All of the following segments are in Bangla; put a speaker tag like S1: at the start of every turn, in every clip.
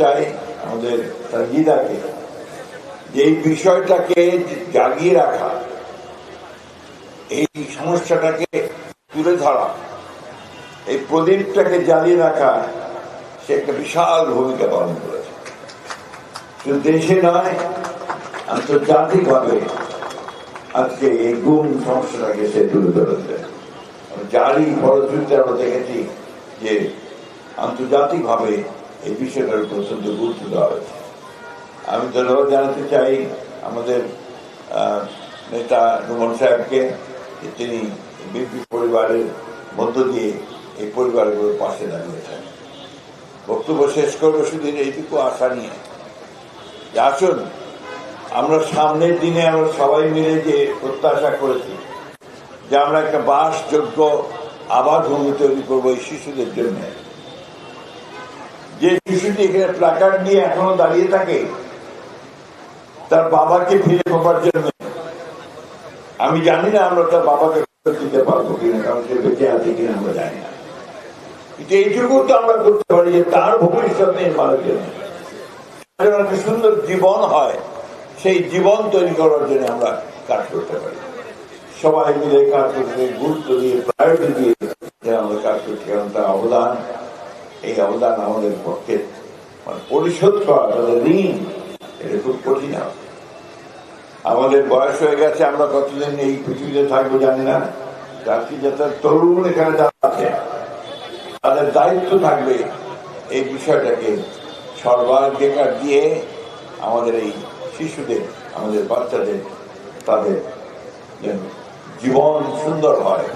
S1: চাই, আমাদের সঙ্গীতাকে যে এই বিষয়টাকে জাগিয়ে রাখা, এই সমস্যাটাকে তুলে ধরা, এই প্রদীপটাকে জ্বালিয়ে রাখা, সে একটা বিশাল ভূমিকা পালন করেছে। শুধু দেশে নয়, আন্তর্জাতিকভাবে আজকে এই গুম সমস্যাটাকে সে তুলে ধরেছে। যারই ফলশ্রুতিতে আমরা দেখেছি যে আন্তর্জাতিকভাবে এই বিষয়টার অত্যন্ত গুরুত্ব দেওয়া হয়েছে। আমি ধন্যবাদ জানাতে চাই আমাদের নেতা রুমন সাহেবকে তিনি বিপি পরিবারের মধ্য দিয়ে এই পরিবারগুলোর পাশে দাঁড়িয়েছেন বক্তব্য শেষ করব শুধু এইটুকু আশা নিয়ে। যে আসুন, আমরা সামনের দিনে আমরা সবাই মিলে যে প্রত্যাশা করেছি যে আমরা একটা বাসযোগ্য আবাদ ভূমি তৈরি করব এই শিশুদের জন্য যে শিশুটি এখানে প্লাকার্ড নিয়ে এখনও দাঁড়িয়ে থাকে, তার বাবাকে ফিরে পাবার জন্য। আমি জানি না আমরা তার বাবাকে দিতে পারব কিনা, কারণ সে বেঁচে আছে কিনা আমরা জানি না। কিন্তু এইটুকু তো আমরা করতে পারি যে তার ভবিষ্যৎ নির্মাণের জন্য একটা সুন্দর জীবন হয়, সেই জীবন তৈরি করার জন্য আমরা কাজ করতে পারি। সবাই মিলে কাজ করতে গুরুত্ব দিয়ে, প্রায়োরিটি দিয়ে আমরা কাজ করছি, কারণ তার অবদান এই অবদান আমাদের পক্ষে মানে পরিশোধ করা, তাদের ঋণ, এটা খুব কঠিন আমাদের বয়স হয়ে গেছে, আমরা কতদিন এই পৃথিবীতে থাকব জানি না। যাত্রী যাতে তরুণ এখানে আছে তাদের দায়িত্ব থাকবে এই বিষয়টাকে সর্বাধিকার দিয়ে আমাদের এই শিশুদের, আমাদের বাচ্চাদের, তাদের যেন জীবন সুন্দর হয়,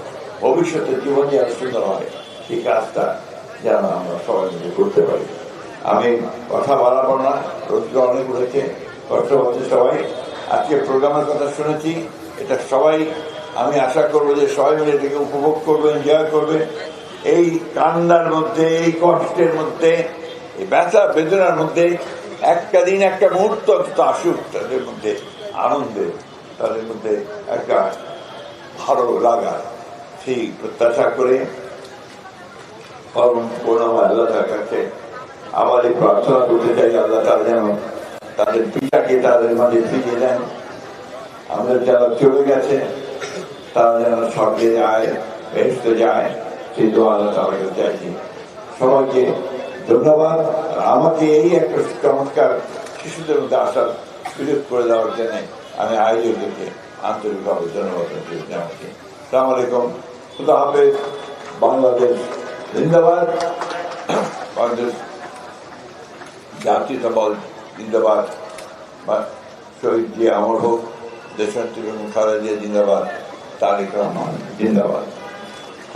S1: ভবিষ্যতে জীবন যেন সুন্দর হয়, সেই কাজটা যেন আমরা সবাই মিলে করতে পারি। আমি কথা বাড়াবো না রোদ্র অনেক উঠেছে কষ্ট হচ্ছে সবাই। আজকে প্রোগ্রামের কথা শুনেছি, এটা সবাই, আমি আশা করব যে সবাই মিলে এটাকে উপভোগ করবে এনজয় করবে। এই কান্নার মধ্যে, এই কষ্টের মধ্যে, এই ব্যথা বেদনার মধ্যে, একটা দিন, একটা মুহূর্ত অন্তত আসুক তাদের মধ্যে, আনন্দে তাদের মধ্যে একটা ভালো লাগা, সেই প্রত্যাশা করে পরম করুণাময় আল্লাহ তার কাছে আবার এই প্রার্থনা করতে চাই, আল্লাহ তারা যেন তাদের পিতাকে তাদের মাঝে ফিরিয়ে দেন। আমাদের যারা চলে গেছে, তারা যেন স্বর্গে যায় বেহেস্ত যায়, সেই দোয়া আল্লাহ তার কাছে চাইছি সবাইকে ধন্যবাদ। আমাকে এই একটা চমৎকার শিশুদের মধ্যে আসার সুযোগ করে দেওয়ার জন্য আমি আয়োজকদেরকে আন্তরিকভাবে ধন্যবাদ জানাচ্ছি। সালাম আলাইকুম। খুদা হাফেজ, বাংলাদেশ জিন্দাবাদ। বাংলাদেশ জাতীয় বল জিন্দাবাদ। শহীদ জিয়া অমর হোক দেশাত্রী বেগম জিয়া জিন্দাবাদ, তারেক রহমান জিন্দাবাদ।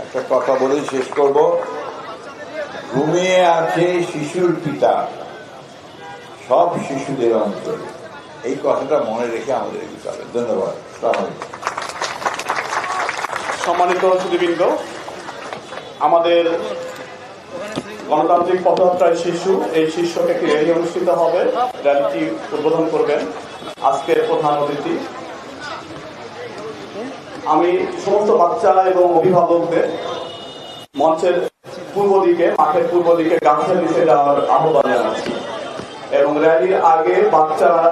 S1: একটা কথা বলেই শেষ করব। ঘুমিয়ে আছে শিশুর পিতা, সব শিশুদের অন্তরে। এই কথাটা মনে রেখে আমাদের এগিয়ে ধন্যবাদ।
S2: সম্মানিত সুদীবৃন্দ আমাদের গণতান্ত্রিক পদযাত্রায় শিশু, এই শীর্ষক একটি র্যালি অনুষ্ঠিত হবে। র্যালিটি উদ্বোধন করবেন আজকের প্রধান অতিথি। আমি সমস্ত বাচ্চা এবং অভিভাবকদের মঞ্চের পূর্ব দিকে, মাঠের পূর্ব দিকে গাছের নিচে যাওয়ার আহ্বান জানাচ্ছি। এবং র্যালির আগে বাচ্চারা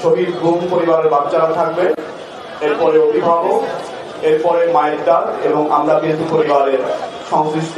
S2: শহীদ গুম পরিবারের বাচ্চারা থাকবে। এরপরে অভিভাবক এরপরে মায়ের ডাক এবং আমরা বিএনপি পরিবারের সংশ্লিষ্ট